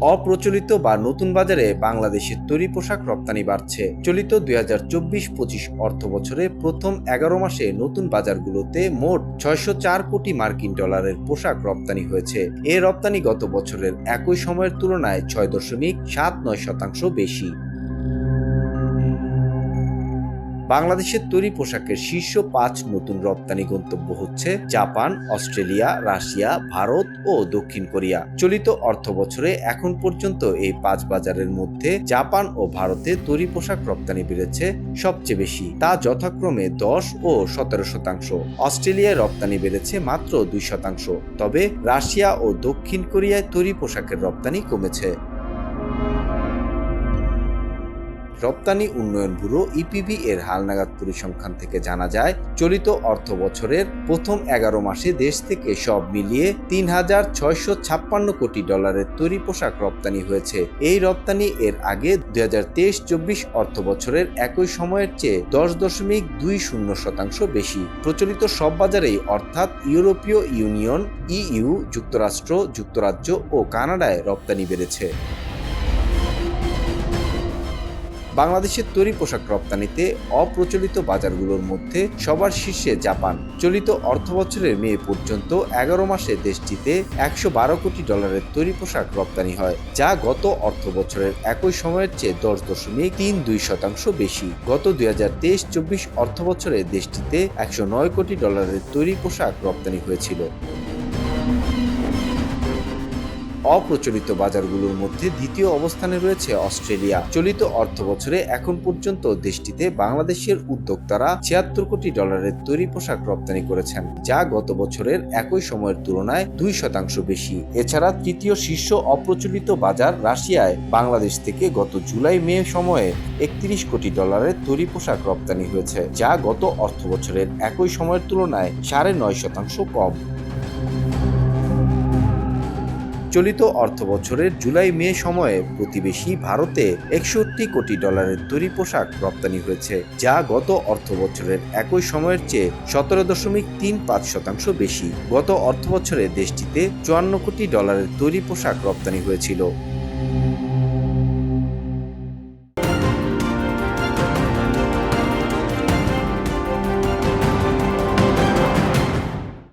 অপ্রচলিত বা নতুন বাজারে বাংলাদেশের তৈরি পোশাক রপ্তানি বাড়ছে। চলিত দুই হাজার চব্বিশ পঁচিশ অর্থ বছরে প্রথম এগারো মাসে নতুন বাজারগুলোতে মোট ছয়শো চার কোটি মার্কিন ডলারের পোশাক রপ্তানি হয়েছে। এ রপ্তানি গত বছরের একই সময়ের তুলনায় ছয় দশমিক সাত নয় শতাংশ বেশি। বাংলাদেশের তৈরি পোশাকের শীর্ষ পাঁচ নতুন রপ্তানি গন্তব্য হচ্ছে জাপান, অস্ট্রেলিয়া, রাশিয়া, ভারত ও দক্ষিণ কোরিয়া। চলিত অর্থ বছরে এখন পর্যন্ত এই পাঁচ বাজারের মধ্যে জাপান ও ভারতে তৈরি পোশাক রপ্তানি বেড়েছে সবচেয়ে বেশি, তা যথাক্রমে দশ ও সতেরো শতাংশ। অস্ট্রেলিয়ায় রপ্তানি বেড়েছে মাত্র দুই শতাংশ, তবে রাশিয়া ও দক্ষিণ কোরিয়ায় তৈরি পোশাকের রপ্তানি কমেছে। রপ্তানি উন্নয়ন ব্যুরো ইপিবি এর হালনাগাদ পরিসংখ্যান থেকে জানা যায়, চলিত অর্থ বছরের প্রথম এগারো মাসে দেশ থেকে সব মিলিয়ে তিন হাজার ছয়শো ছাপ্পান্ন কোটি ডলারের তৈরি পোশাক রপ্তানি হয়েছে। এই রপ্তানি এর আগে দুই হাজার তেইশ চব্বিশ অর্থ বছরের একই সময়ের চেয়ে দশ দশমিক দুই শূন্য শতাংশ বেশি। প্রচলিত সব বাজারেই অর্থাৎ ইউরোপীয় ইউনিয়ন, ইইউ, যুক্তরাষ্ট্র, যুক্তরাজ্য ও কানাডায় রপ্তানি বেড়েছে। বাংলাদেশের তৈরি পোশাক রপ্তানিতে অপ্রচলিত বাজারগুলোর মধ্যে সবার শীর্ষে জাপান। চলিত অর্থ বছরের মে পর্যন্ত এগারো মাসে দেশটিতে একশো বারো কোটি ডলারের তৈরি পোশাক রপ্তানি হয়, যা গত অর্থ বছরের একই সময়ের চেয়ে দশ দশমিক তিন দুই শতাংশ বেশি। গত দুই হাজার তেইশ চব্বিশ অর্থ বছরে দেশটিতে একশো নয় কোটি ডলারের তৈরি পোশাক রপ্তানি হয়েছিল। অপ্রচলিত বাজারগুলোর মধ্যে দ্বিতীয় অবস্থানে রয়েছে অস্ট্রেলিয়া। চলিত অর্থ বছরে এখন পর্যন্ত দেশটিতে বাংলাদেশের উদ্যোক্তারা ছিয়াত্তর কোটি ডলারের তৈরি পোশাক রপ্তানি করেছেন, যা গত বছরের একই সময়ের তুলনায় দুই শতাংশ বেশি। এছাড়া তৃতীয় শীর্ষ অপ্রচলিত বাজার রাশিয়ায় বাংলাদেশ থেকে গত জুলাই মে সময়ে একত্রিশ কোটি ডলারের তৈরি পোশাক রপ্তানি হয়েছে, যা গত অর্থ বছরের একই সময়ের তুলনায় সাড়ে নয় শতাংশ কম। চলিত অর্থবছরের জুলাই মে সময়ে প্রতিবেশী ভারতে একষট্টি কোটি ডলারের তৈরি পোশাক রপ্তানি হয়েছে, যা গত অর্থবছরের একই সময়ের চেয়ে সতেরো দশমিক তিন পাঁচ শতাংশ বেশি। গত অর্থ বছরে দেশটিতে চুয়ান্ন কোটি ডলারের তৈরি পোশাক রপ্তানি হয়েছিল।